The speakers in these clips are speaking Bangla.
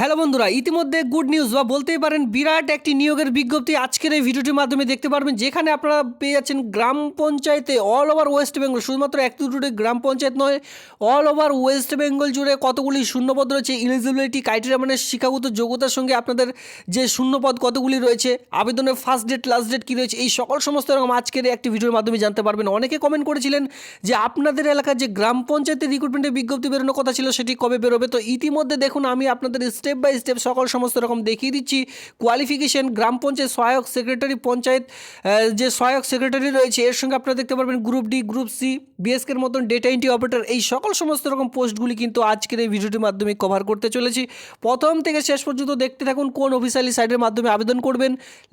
হ্যালো বন্ধুরা, ইতিমধ্যে গুড নিউজ বা বলতেই পারেন বিরাট একটি নিয়োগের বিজ্ঞপ্তি আজকের এই ভিডিওটির মাধ্যমে দেখতে পারবেন, যেখানে আপনারা পেয়ে যাচ্ছেন গ্রাম পঞ্চায়েতে অল ওভার ওয়েস্ট বেঙ্গল শুধুমাত্র এক দুটো গ্রাম পঞ্চায়েত নয় অল ওভার ওয়েস্ট বেঙ্গল জুড়ে কতগুলি শূন্যপদ রয়েছে ইলিজিবিলিটি ক্রাইটেরিয়া মানে শিক্ষাগত যোগ্যতার সঙ্গে আপনাদের যে শূন্যপদ কতগুলি রয়েছে, আবেদনের ফার্স্ট ডেট লাস্ট ডেট কী রয়েছে, এই সকল সমস্ত রকম আজকের একটি ভিডিওর মাধ্যমে জানতে পারবেন। অনেকে কমেন্ট করেছিলেন যে আপনাদের এলাকার যে গ্রাম পঞ্চায়েতের রিক্রুটমেন্টের বিজ্ঞপ্তি বেরোনোর কথা ছিল, সেটি কবে বেরোবে? তো ইতিমধ্যে দেখুন, আমি আপনাদের স্টেপ বাই স্টেপ সকল সমস্ত রকম দেখিয়ে দিচ্ছি। কোয়ালিফিকেশন গ্রাম পঞ্চায়েত সহায়ক সেক্রেটারি পঞ্চায়েত যে সহায়ক সেক্রেটারি রয়েছে, এর সঙ্গে আপনারা দেখতে পারবেন গ্রুপ ডি গ্রুপ সি বিএসকের মতন ডেটা এন্ট্রি অপারেটর এই সকল সমস্ত রকম পোস্টগুলি কিন্তু আজকের এই ভিডিওটির মাধ্যমে কভার করতে চলেছি। প্রথম থেকে শেষ পর্যন্ত দেখতে থাকুন কোন অফিসিয়ালি সাইটের মাধ্যমে আবেদন করবেন।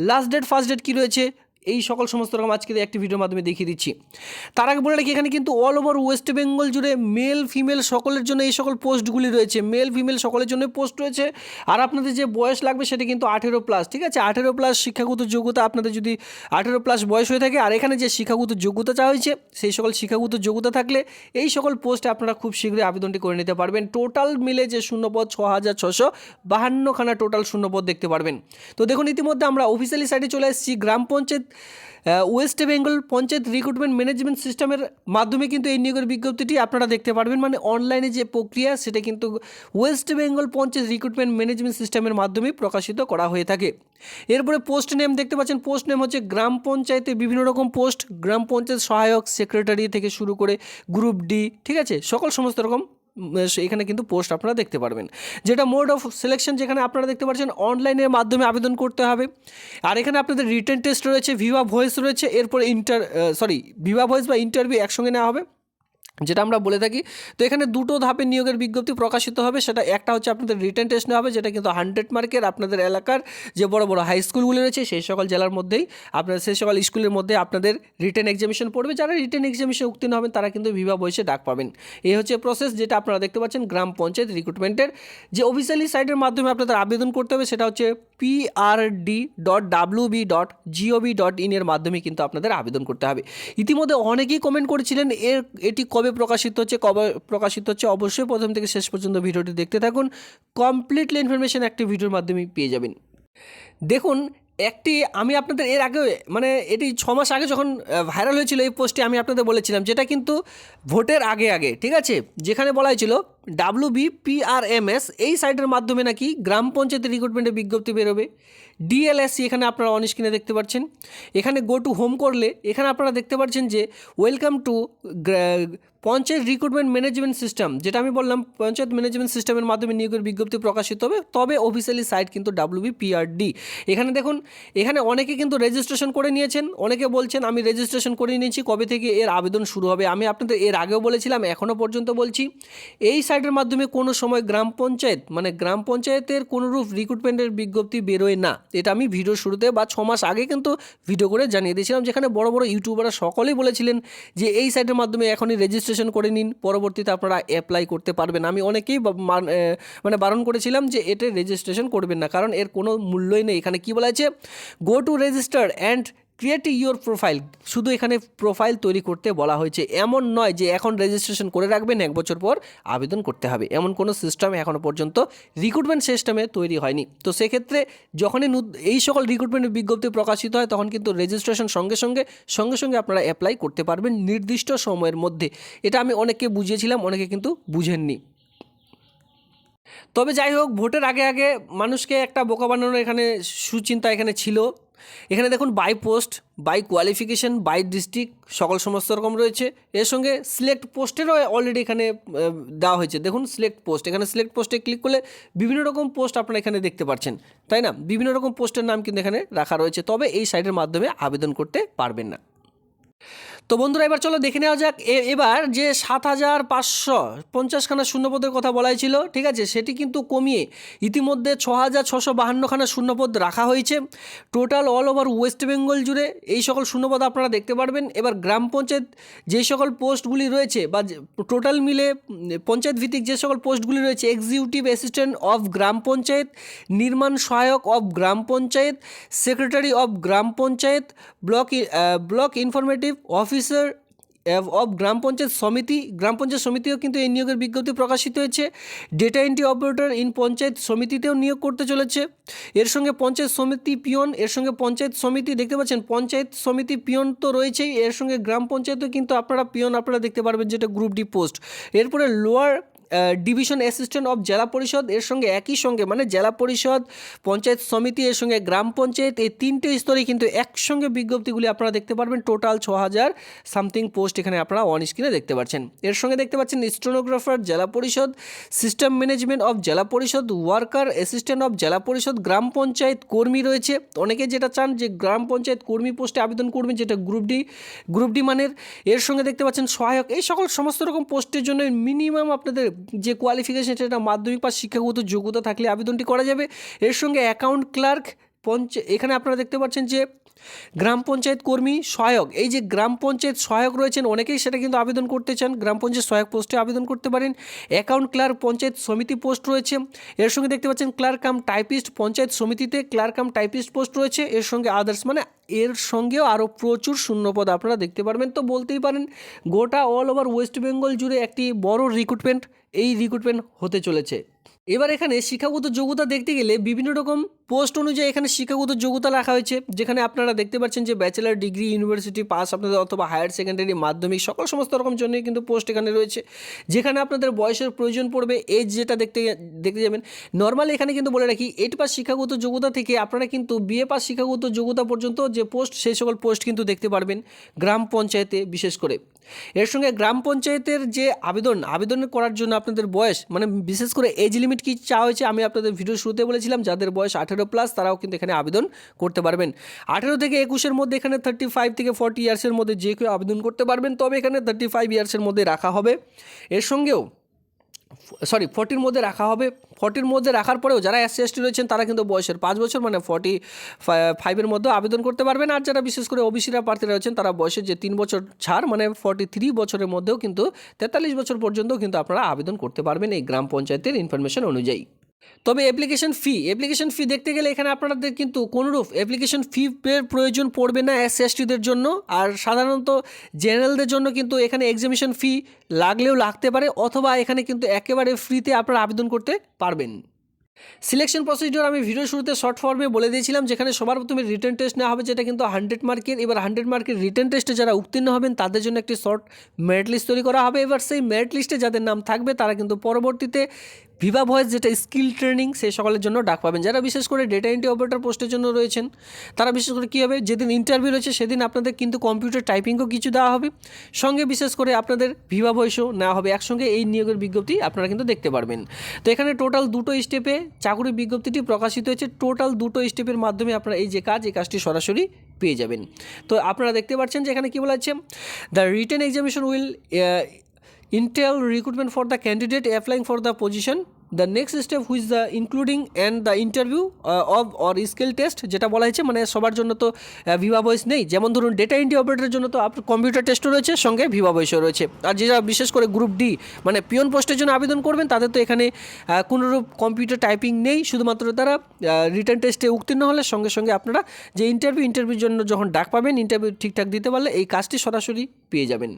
লাস্ট ডেট ফার্স্ট ডেট কী রয়েছে? এই সকল সমস্ত রকম আজকের একটি ভিডিওর মাধ্যমে দেখিয়ে দিচ্ছি। তার আগে বলে রাখি, এখানে কিন্তু অল ওভার ওয়েস্ট বেঙ্গল জুড়ে মেল ফিমেল সকলের জন্য এই সকল পোস্টগুলি রয়েছে। মেল ফিমেল সকলের জন্য পোস্ট রয়েছে। আর আপনাদের যে বয়স লাগবে সেটা কিন্তু আঠেরো প্লাস ঠিক আছে? আঠেরো প্লাস শিক্ষাগত যোগ্যতা আপনাদের যদি আঠেরো প্লাস বয়স হয়ে থাকে, আর এখানে যে শিক্ষাগত যোগ্যতা চাওয়া হয়েছে, সেই সকল শিক্ষাগত যোগ্যতা থাকলে এই সকল পোস্টে আপনারা খুব শীঘ্রই আবেদনটি করে নিতে পারবেন। টোটাল মিলে যে শূন্যপদ ছ হাজার ছশো বাহান্নখানা টোটাল শূন্যপদ দেখতে পারবেন। তো দেখুন, ইতিমধ্যে আমরা অফিসিয়ালি সাইটে চলে এসেছি, gram panchayat West Bengal panchayat recruitment management সিস্টেমের মাধ্যমে কিন্তু এই নিয়োগের বিজ্ঞপ্তিটি আপনারা দেখতে পারবেন। মানে অনলাইনে যে প্রক্রিয়া, সেটা কিন্তু West Bengal panchayat recruitment management সিস্টেমের মাধ্যমে প্রকাশিত করা হয়ে থাকে। এরপরে পোস্ট নেম দেখতে পাচ্ছেন। পোস্ট নেম হচ্ছে গ্রাম পঞ্চায়েতে বিভিন্ন রকম পোস্ট গ্রাম পঞ্চায়েত সহায়ক সেক্রেটারি থেকে শুরু করে গ্রুপ ডি ঠিক আছে? সকল সমস্ত রকম এখানে কিন্তু পোস্ট আপনারা দেখতে পারবেন। যেটা মোড অফ সিলেকশন যেখানে আপনারা দেখতে পাচ্ছেন, অনলাইনের মাধ্যমে আবেদন করতে হবে। আর এখানে আপনাদের রিটার্ন টেস্ট রয়েছে, ভিভা ভয়েস রয়েছে, এরপরে ইন্টার সরি ভিভা ভয়েস বা ইন্টারভিউ একসঙ্গে নেওয়া হবে। যেটা আমরা বলে থাকি, তো এখানে দুটো ধাপে নিয়োগের বিজ্ঞপ্তি প্রকাশিত হবে। সেটা একটা হচ্ছে আপনাদের রিটার্ন টেস্ট নেওয়া হবে, যেটা কিন্তু হান্ড্রেড মার্কের আপনাদের এলাকার যে বড় বড় হাই স্কুলগুলি রয়েছে, সেই সকল জেলার মধ্যেই আপনার সেই সকল স্কুলের মধ্যে আপনাদের রিটার্ন এক্সামিশন পড়বে। যারা রিটার্ন এক্সামিশন উত্তীর্ণ হবেন, তারা কিন্তু বিভা বয়সে ডাক পাবেন। এই হচ্ছে প্রসেস যেটা আপনারা দেখতে পাচ্ছেন গ্রাম পঞ্চায়েত রিক্রুটমেন্টের যে অফিসিয়ালি সাইটের মাধ্যমে আপনাদের আবেদন করতে হবে, সেটা হচ্ছে PRD dot W B dot G O V dot in এর মাধ্যমে কিন্তু আপনাদের আবেদন করতে হবে। ইতিমধ্যে অনেকেই কমেন্ট করেছিলেন, এর, এটি কবে প্রকাশিত হচ্ছে, কবে প্রকাশিত হচ্ছে, অবশ্যই প্রথম থেকে শেষ পর্যন্ত ভিডিওটি দেখতে থাকুন। কমপ্লিটলি ইনফরমেশান একটি ভিডিওর মাধ্যমে পেয়ে যাবেন। দেখুন, একটি আমি আপনাদের এর আগে মানে এটি ছ মাস আগে যখন ভাইরাল হয়েছিল এই পোস্টটি আমি আপনাদের বলেছিলাম, যেটা কিন্তু ভোটের আগে আগে, ঠিক আছে? যেখানে বলা হয়েছিল ডাব্লু বি পিআরএমএস এই সাইটের মাধ্যমে নাকি গ্রাম পঞ্চায়েতের রিক্রুটমেন্টের বিজ্ঞপ্তি বেরোবে। ডিএলএসসি এখানে আপনারা অন স্ক্রিনে দেখতে পাচ্ছেন। এখানে গো টু হোম করলে এখানে আপনারা দেখতে পাচ্ছেন যে welcome to panchayat recruitment management system যেটা আমি বললাম পঞ্চায়েত ম্যানেজমেন্ট সিস্টেমের মাধ্যমে নিয়োগের বিজ্ঞপ্তি প্রকাশিত হবে, তবে অফিসিয়ালি সাইট কিন্তু ডাব্লিউবি পিআরডি এখানে দেখুন, এখানে অনেকে কিন্তু রেজিস্ট্রেশন করে নিয়েছেন, অনেকে বলছেন, আমি রেজিস্ট্রেশন করে নিয়েছি, কবে থেকে এর আবেদন শুরু হবে? আমি আপনাদের এর আগেও বলেছিলাম এখনও পর্যন্ত বলছি। এই সাইটের মাধ্যমে কোনো সময় গ্রাম পঞ্চায়েত মানে গ্রাম পঞ্চায়েতের কোনোরূপ রিক্রুটমেন্টের বিজ্ঞপ্তি বেরোয় না। এটা আমি ভিডিও শুরুতে বা ছ মাস আগে কিন্তু ভিডিও করে জানিয়ে দিয়েছিলাম, যেখানে বড় বড় ইউটিউবাররা সকলেই বলেছিলেন যে এই সাইটের মাধ্যমে এখনই রেজিস্ট্রেশন করে নিন, পরবর্তীতে আপনারা অ্যাপ্লাই করতে পারবেন। আমি অনেকেই মান- মানে বারণ করেছিলাম যে এটা রেজিস্ট্রেশন করবেন না, কারণ এর কোনো মূল্যই নেই। এখানে কি বলা আছে go to register and create your profile শুধু এখানে প্রোফাইল তৈরি করতে বলা হয়েছে। এমন নয় যে এখন রেজিস্ট্রেশন করে রাখবেন, এক বছর পর আবেদন করতে হবে। এমন কোনো সিস্টেম এখনও পর্যন্ত রিক্রুটমেন্ট সিস্টেমে তৈরি হয়নি। তো সেক্ষেত্রে যখনই এই সকল রিক্রুটমেন্টের বিজ্ঞপ্তি প্রকাশিত হয়, তখন কিন্তু রেজিস্ট্রেশন সঙ্গে সঙ্গে সঙ্গে সঙ্গে আপনারা অ্যাপ্লাই করতে পারবেন নির্দিষ্ট সময়ের মধ্যে। এটা আমি অনেককে বুঝিয়েছিলাম, অনেকে কিন্তু বুঝেননি। তবে যাই হোক, ভোটের আগে আগে মানুষকে একটা বোকা বানানোর এখানে সুচিন্তা এখানে ছিল। এখানে দেখুন by post by qualification by district সকল সমস্ত রকম রয়েছে। এর সঙ্গে সিলেক্ট পোস্টেরও অলরেডি এখানে দেওয়া হয়েছে। দেখুন সিলেক্ট পোস্ট এখানে সিলেক্ট পোস্টে ক্লিক করলে বিভিন্ন রকম পোস্ট আপনারা এখানে দেখতে পাচ্ছেন তাই না? বিভিন্ন রকম পোস্টের নাম কিন্তু এখানে রাখা রয়েছে। তবে এই সাইটের মাধ্যমে আবেদন করতে পারবেন না। তো বন্ধুরা, এবার চলো দেখে নেওয়া যাক। এবার যে সাত হাজার পাঁচশো পঞ্চাশখানা শূন্যপদের কথা বলাই ছিল, ঠিক আছে, সেটি কিন্তু কমিয়ে ইতিমধ্যে ছ হাজার ছশো বাহান্নখানা শূন্যপদ রাখা হয়েছে। Total all over West Bengal জুড়ে এই সকল শূন্যপদ আপনারা দেখতে পারবেন। এবার গ্রাম পঞ্চায়েত যে সকল পোস্টগুলি রয়েছে বা টোটাল মিলে পঞ্চায়েত ভিত্তিক যে সকল পোস্টগুলি রয়েছে executive assistant of gram panchayat, নির্মাণ সহায়ক of gram panchayat secretary of gram panchayat block block informative officer of gram panchayat samiti, gram panchayat সমিতিও কিন্তু এই নিয়োগের বিজ্ঞপ্তি প্রকাশিত হয়েছে। Data entry operator in panchayat সমিতিতেও নিয়োগ করতে চলেছে। এর সঙ্গে পঞ্চায়েত সমিতি পিয়ন, এর সঙ্গে পঞ্চায়েত সমিতি দেখতে পাচ্ছেন, পঞ্চায়েত সমিতি পিয়ন তো রয়েছেই, এর সঙ্গে গ্রাম পঞ্চায়েতও কিন্তু আপনারা পিয়ন, আপনারা দেখতে পারবেন যেটা গ্রুপ ডি পোস্ট এরপরে lower division assistant of zilla parishad, এর সঙ্গে একই সঙ্গে মানে জেলা পরিষদ, পঞ্চায়েত সমিতি, এর সঙ্গে গ্রাম পঞ্চায়েত, এই তিনটে স্তরে কিন্তু একসঙ্গে বিজ্ঞপ্তিগুলি আপনারা দেখতে পারবেন। টোটাল ছ হাজার সামথিং পোস্ট এখানে আপনারা অন স্ক্রিনে দেখতে পাচ্ছেন। এর সঙ্গে দেখতে পাচ্ছেন স্টোনোগ্রাফার জেলা পরিষদ সিস্টেম ম্যানেজমেন্ট অফ জেলা পরিষদ ওয়ার্কার অ্যাসিস্ট্যান্ট অফ জেলা পরিষদ, গ্রাম পঞ্চায়েত কর্মী রয়েছে। অনেকে যেটা চান যে গ্রাম পঞ্চায়েত কর্মী পোস্টে আবেদন করবেন, যেটা গ্রুপ ডি গ্রুপ ডি মানের। এর সঙ্গে দেখতে পাচ্ছেন সহায়ক, এই সকল সমস্ত রকম পোস্টের জন্য মিনিমাম আপনাদের যে কোয়ালিফিকেশন সেটা মাধ্যমিক বা শিক্ষাগত যোগ্যতা থাকলে আবেদনটি করা যাবে। এর সঙ্গে অ্যাকাউন্ট ক্লার্ক পঞ্চ, এখানে আপনারা দেখতে পাচ্ছেন যে গ্রাম পঞ্চায়েত কর্মী সহায়ক, এই যে গ্রাম পঞ্চায়েত সহায়ক রয়েছেন, অনেকেই সেটা কিন্তু আবেদন করতে চান। গ্রাম পঞ্চায়েত সহায়ক পোস্টে আবেদন করতে পারেন। অ্যাকাউন্ট ক্লার্ক পঞ্চায়েত সমিতি পোস্ট রয়েছে। এর সঙ্গে দেখতে পাচ্ছেন ক্লার্ক কাম টাইপিস্ট পঞ্চায়েত সমিতিতে ক্লার্ক কাম টাইপিস্ট পোস্ট রয়েছে। এর সঙ্গে আদার্স মানে এর সঙ্গেও আরও প্রচুর শূন্যপদ আপনারা দেখতে পারবেন। তো বলতেই পারেন, গোটা অল ওভার ওয়েস্ট বেঙ্গল জুড়ে একটি বড় রিক্রুটমেন্ট এই রিক্রুটমেন্ট হতে চলেছে। এবার এখানে শিক্ষাগত যোগ্যতা দেখতে গেলে বিভিন্ন রকম পোস্ট অনুযায়ী এখানে শিক্ষাগত যোগ্যতা রাখা হয়েছে, যেখানে আপনারা দেখতে পাচ্ছেন যে ব্যাচেলার ডিগ্রি ইউনিভার্সিটি পাস আপনাদের অথবা হায়ার সেকেন্ডারি মাধ্যমিক সকল সমস্ত রকম জন্যই কিন্তু পোস্ট এখানে রয়েছে। যেখানে আপনাদের বয়সের প্রয়োজন পড়বে এজ যেটা দেখতে দেখতে যাবেন। নর্মালি এখানে কিন্তু বলে রাখি এইট পাস শিক্ষাগত যোগ্যতা থেকে আপনারা কিন্তু বিএ পাস শিক্ষাগত যোগ্যতা পর্যন্ত যে পোস্ট সেই সকল পোস্ট কিন্তু দেখতে পারবেন গ্রাম পঞ্চায়েতে বিশেষ করে। এর সঙ্গে গ্রাম পঞ্চায়েতের যে আবেদন আবেদন করার জন্য আপনাদের বয়স মানে বিশেষ করে এজ লিমিট কি চাওয়া হয়েছে আমি আপনাদের ভিডিও শুরুতে বলেছিলাম, যাদের বয়স আঠেরো প্লাস তারাও কিন্তু এখানে আবেদন করতে পারবেন। আঠেরো থেকে একুশের মধ্যে এখানে থার্টি ফাইভ থেকে ফর্টি ইয়ার্সের মধ্যে যে কেউ আবেদন করতে পারবেন, তবে এখানে থার্টি ফাইভ ইয়ার্সের মধ্যে রাখা হবে। এর সঙ্গেও সরি, ফোর্টির মধ্যে রাখা হবে। ফোর্টির মধ্যে রাখার পরেও যারা এসসি এসটি রয়েছেন, তারা কিন্তু বয়সের পাঁচ বছর মানে ফর্টি ফাইভের মধ্যে আবেদন করতে পারবেন। আর যারা বিশেষ করে ওবিসিরা প্রার্থীরা রয়েছেন, তারা বয়সের যে তিন বছর ছাড় মানে ফর্টি থ্রি বছরের মধ্যেও কিন্তু তেতাল্লিশ বছর পর্যন্ত কিন্তু আপনারা আবেদন করতে পারবেন এই গ্রাম পঞ্চায়েতের ইনফরমেশন অনুযায়ী। তবে অ্যাপ্লিকেশন ফি অ্যাপ্লিকেশন ফি দেখতে গেলে এখানে আপনাদের কিন্তু কোনোরূপ অ্যাপ্লিকেশন ফি এর প্রয়োজন পড়বে না এস এসটিদের জন্য। আর সাধারণত জেনারেলদের জন্য কিন্তু এখানে এক্সামিশন ফি লাগলেও লাগতে পারে, অথবা এখানে কিন্তু একেবারে ফ্রিতে আপনারা আবেদন করতে পারবেন। সিলেকশন প্রসিডিওর আমি ভিডিও শুরুতে শর্ট ফর্মে বলে দিয়েছিলাম, যেখানে সবার প্রথমে রিটার্ন টেস্ট নেওয়া হবে, যেটা কিন্তু হান্ড্রেড মার্কের এবার হান্ড্রেড মার্কের রিটার্ন টেস্টে যারা উত্তীর্ণ হবেন, তাদের জন্য একটি শর্ট মেরিট লিস্ট তৈরি করা হবে। এবার সেই মেরিট লিস্টে যাদের নাম থাকবে, তারা কিন্তু পরবর্তীতে ভিভা ভয়েস যেটা স্কিল ট্রেনিং সেই সকলের জন্য ডাক পাবেন। যারা বিশেষ করে ডেটা এন্ট্রি অপারেটর পোস্টের জন্য রয়েছেন, তারা বিশেষ করে কী হবে? যেদিন ইন্টারভিউ রয়েছে, সেদিন আপনাদের কিন্তু কম্পিউটার টাইপিংও কিছু দেওয়া হবে। সঙ্গে বিশেষ করে আপনাদের ভিভা ভয়েসও নেওয়া হবে। একসঙ্গে এই নিয়োগের বিজ্ঞপ্তি আপনারা কিন্তু দেখতে পারবেন। তো এখানে টোটাল দুটো স্টেপে চাকরি বিজ্ঞপ্তিটি প্রকাশিত হয়েছে। টোটাল দুটো স্টেপের মাধ্যমে আপনারা এই যে কাজ, এই কাজটি সরাসরি পেয়ে যাবেন। তো আপনারা দেখতে পাচ্ছেন যে এখানে কী বলা হচ্ছে the written examination will recruitment for the candidate applying for the position. The next step which the including and the interview uh, of or skill test যেটা বলা হয়েছে মানে সবার জন্য তো ভিভা ভয়েস নেই। যেমন ধরুন ডেটা এন্ট্রি অপারেটরের জন্য তো আপনার কম্পিউটার টেস্টও রয়েছে সঙ্গে ভিভা ভয়েসও রয়েছে। আর যেটা বিশেষ করে গ্রুপ ডি মানে পিয়ন পোস্টের জন্য আবেদন করবেন তাদের তো এখানে কোনোরূপ কম্পিউটার টাইপিং নেই। শুধুমাত্র তারা রিটার্ন টেস্টে উত্তীর্ণ হলে সঙ্গে সঙ্গে আপনারা যে ইন্টারভিউ ইন্টারভিউর জন্য যখন ডাক পাবেন ইন্টারভিউ ঠিকঠাক দিতে পারলে এই কাজটি সরাসরি পেয়ে যাবেন।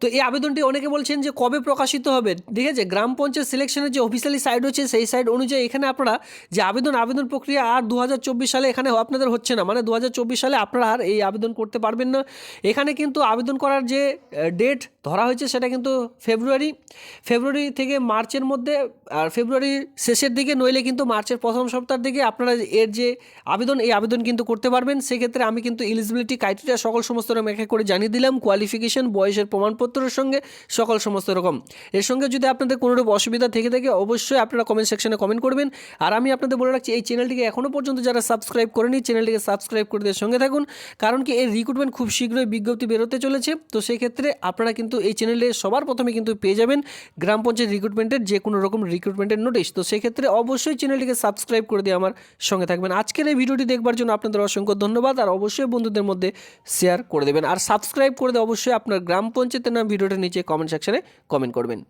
তো এই আবেদনটি অনেকে বলছেন যে কবে প্রকাশিত হবে? ঠিক আছে, গ্রাম পঞ্চায়েত সিলেকশনের যে অফিসিয়ালি সাইড হচ্ছে সেই সাইড অনুযায়ী এখানে আপনারা যে আবেদন আবেদন প্রক্রিয়া আর দু হাজার চব্বিশ সালে এখানে আপনাদের হচ্ছে না। মানে দু হাজার চব্বিশ সালে আপনারা আর এই আবেদন করতে পারবেন না। এখানে কিন্তু আবেদন করার যে ডেট ধরা হয়েছে সেটা কিন্তু ফেব্রুয়ারি। ফেব্রুয়ারি থেকে মার্চের মধ্যে, আর ফেব্রুয়ারির শেষের দিকে নইলে কিন্তু মার্চের প্রথম সপ্তাহের দিকে আপনারা এর যে আবেদন, এই আবেদন কিন্তু করতে পারবেন। সেক্ষেত্রে আমি কিন্তু এলিজিবিলিটি ক্রাইটেরিয়া সকল সমস্ত রকম এক করে জানিয়ে দিলাম। কোয়ালিফিকেশন বয়সের প্রমাণপত্রের সঙ্গে সকল সমস্ত রকম এর সঙ্গে যদি আপনাদের কোনোরূপ অসুবিধা থেকে থাকে, অবশ্যই আপনারা কমেন্ট সেকশনে কমেন্ট করবেন। আর আমি আপনাদের বলে রাখছি, এই চ্যানেলটিকে এখনও পর্যন্ত যারা সাবস্ক্রাইব করেনি চ্যানেলটিকে সাবস্ক্রাইব করে দিয়ে সঙ্গে থাকুন। কারণ কি, এই রিক্রুটমেন্ট খুব শীঘ্রই বিজ্ঞপ্তি বেরোতে চলেছে। তো সেই ক্ষেত্রে আপনারা কিন্তু এই চ্যানেলে সবার প্রথমে কিন্তু পেয়ে যাবেন গ্রাম পঞ্চায়েত রিক্রুটমেন্টের যে কোনো রকম রিক্রুটমেন্টের নোটিশ তো সেক্ষেত্রে অবশ্যই চ্যানেলটিকে সাবস্ক্রাইব করে দিয়ে আমার সঙ্গে থাকবেন। আজকের এই ভিডিওটি দেখবার জন্য আপনাদের অসংখ্য ধন্যবাদ। আর অবশ্যই বন্ধুদের মধ্যে শেয়ার করে দেবেন। আর সাবস্ক্রাইব করে দিয়ে অবশ্যই আপনার গ্রাম পঞ্চায়েতের না ভিডিওটার নিচে কমেন্ট সেকশনে কমেন্ট করবেন।